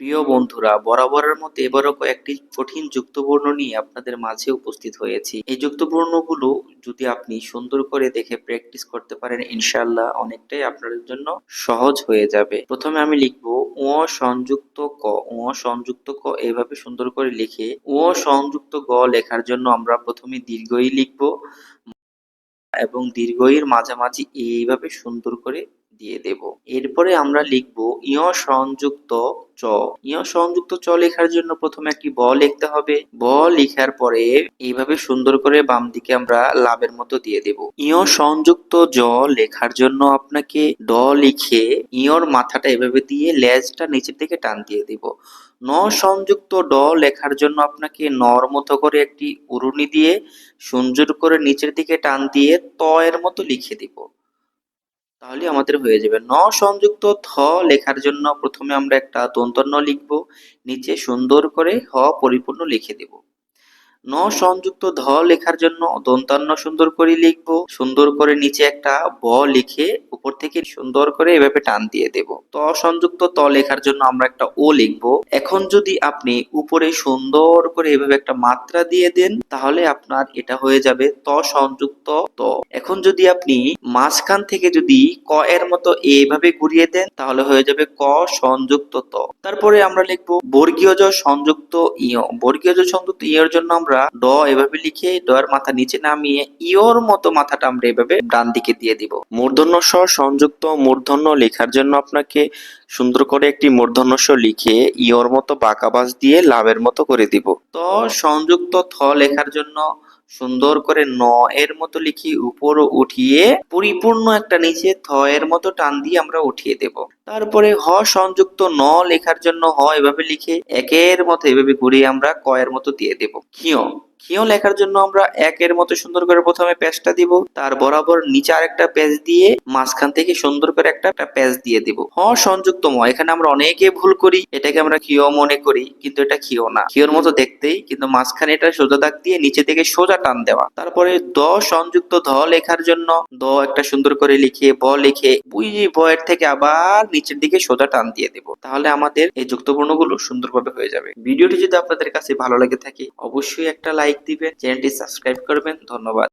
প্রিয় বন্ধুরা, বরাবরের মতো এবারও কয়েকটি কঠিন যুক্তবর্ণ নিয়ে আপনাদের মাঝে উপস্থিত হয়েছি। এই যুক্তবর্ণগুলো যদি আপনি সুন্দর করে দেখে প্র্যাকটিস করতে পারেন ইনশাল্লাহ অনেকটাই আপনাদের জন্য সহজ হয়ে যাবে। প্রথমে আমি লিখব ও সংযুক্ত ক। ও সংযুক্ত ক এভাবে সুন্দর করে লিখে ও সংযুক্ত গ লেখার জন্য আমরা প্রথমে দীর্ঘই লিখব এবং দীর্ঘইয়ের মাঝামাঝি এইভাবে সুন্দর করে দিয়ে দেব। এরপরে আমরা লিখব ইয় সংযুক্ত চ ইয় সংযুক্ত চ লেখার জন্য প্রথমে একটি ব লিখতে হবে। ব লেখার পরে এইভাবে সুন্দর করে বাম দিকে আমরা লাভের মতো দিয়ে দেব। ইয় সংযুক্ত জ লেখার জন্য আপনাকে ড লিখে ইয়র মাথাটা এভাবে দিয়ে লেজটা নিচের দিকে টান দিয়ে দেব। ন সংযুক্ত ড লেখার জন্য আপনাকে নর মতো করে একটি উরুনি দিয়ে সুন্দর করে নিচের দিকে টান দিয়ে ত এর মতো লিখে দিব। তাহলে আমাদের হয়ে যাবে। ন সংযুক্ত থ লেখার জন্য প্রথমে আমরা একটা দন্তন্য লিখব, নিচে সুন্দর করে হ পরিপূর্ণ লিখে দেব। ন সংযুক্ত ধ লেখার জন্য দন্তান্ন সুন্দর করে লিখব। সুন্দর করে নিচে একটা ব লিখে উপর থেকে সুন্দর করে এভাবে টান দিয়ে দেব। ত সংযুক্ত ত লেখার জন্য আমরা একটা ও লিখব। এখন যদি আপনি উপরে সুন্দর করে এভাবে একটা মাত্রা দিয়ে দেন, তাহলে আপনার এটা হয়ে যাবে ত সংযুক্ত ত। এখন যদি আপনি মাঝখান থেকে যদি ক এর মতো এইভাবে ঘুরিয়ে দেন, তাহলে হয়ে যাবে ক সংযুক্ত ত। তারপরে আমরা লিখব বর্গীয় জ সংযুক্ত ইয়। বর্গীয় জ সংযুক্ত ইয়র জন্য আমরা ড এভাবে লিখে ড এর মাথা নিচে নামিয়ে ইয়র মতো মাথাটা আমরা এভাবে ডান দিকে দিয়ে দিব। মূর্ধন্য স সংযুক্ত মূর্ধন্য লেখার জন্য আপনাকে সুন্দর করে একটি মূর্ধন্য স লিখে ইয়র মতো বাঁকা বাস দিয়ে লাভের মতো করে দিব। তো সংযুক্ত থ লেখার জন্য সুন্দর করে ন এর মতো লিখি উপর উঠিয়ে পরিপূর্ণ একটা নিচে থ এর মতো টান দিয়ে আমরা উঠিয়ে দেব। তারপরে হ সংযুক্ত ন লেখার জন্য হ এভাবে লিখে একের মতো এভাবে ঘুরিয়ে আমরা ক এর মতো দিয়ে দেব। ক্ষিয়। ক্ষিয় লেখার জন্য আমরা একের মতো সুন্দর করে প্রথমে পেজটা দিব। তার বরাবর নিচে আরেকটা পেজ দিয়ে মাঝখান থেকে সুন্দর করে একটা পেজ দিয়ে দিব। হ সংযুক্ত ম এখানে আমরা অনেকে ভুল করি, এটাকে আমরা ক্ষিয় মনে করি, কিন্তু এটা ক্ষিয় না। ক্ষিয়র মতো দেখতেই, কিন্তু মাঝখানে এটা সোজা দাগ দিয়ে নিচে থেকে সোজা টান দেওয়া। তারপরে দ সংযুক্ত ধ লেখার জন্য, দ একটা সুন্দর করে লিখে ব লিখে ওই যে ব এর থেকে আবার নিচের দিকে সোজা টান দিয়ে দেব। তাহলে আমাদের এই যুক্তবর্ণগুলো সুন্দরভাবে হয়ে যাবে। ভিডিওটি যদি আপনাদের কাছে ভালো লাগে থাকে, অবশ্যই একটা লাইক দিবেন, চ্যানেলটি সাবস্ক্রাইব করবেন। ধন্যবাদ।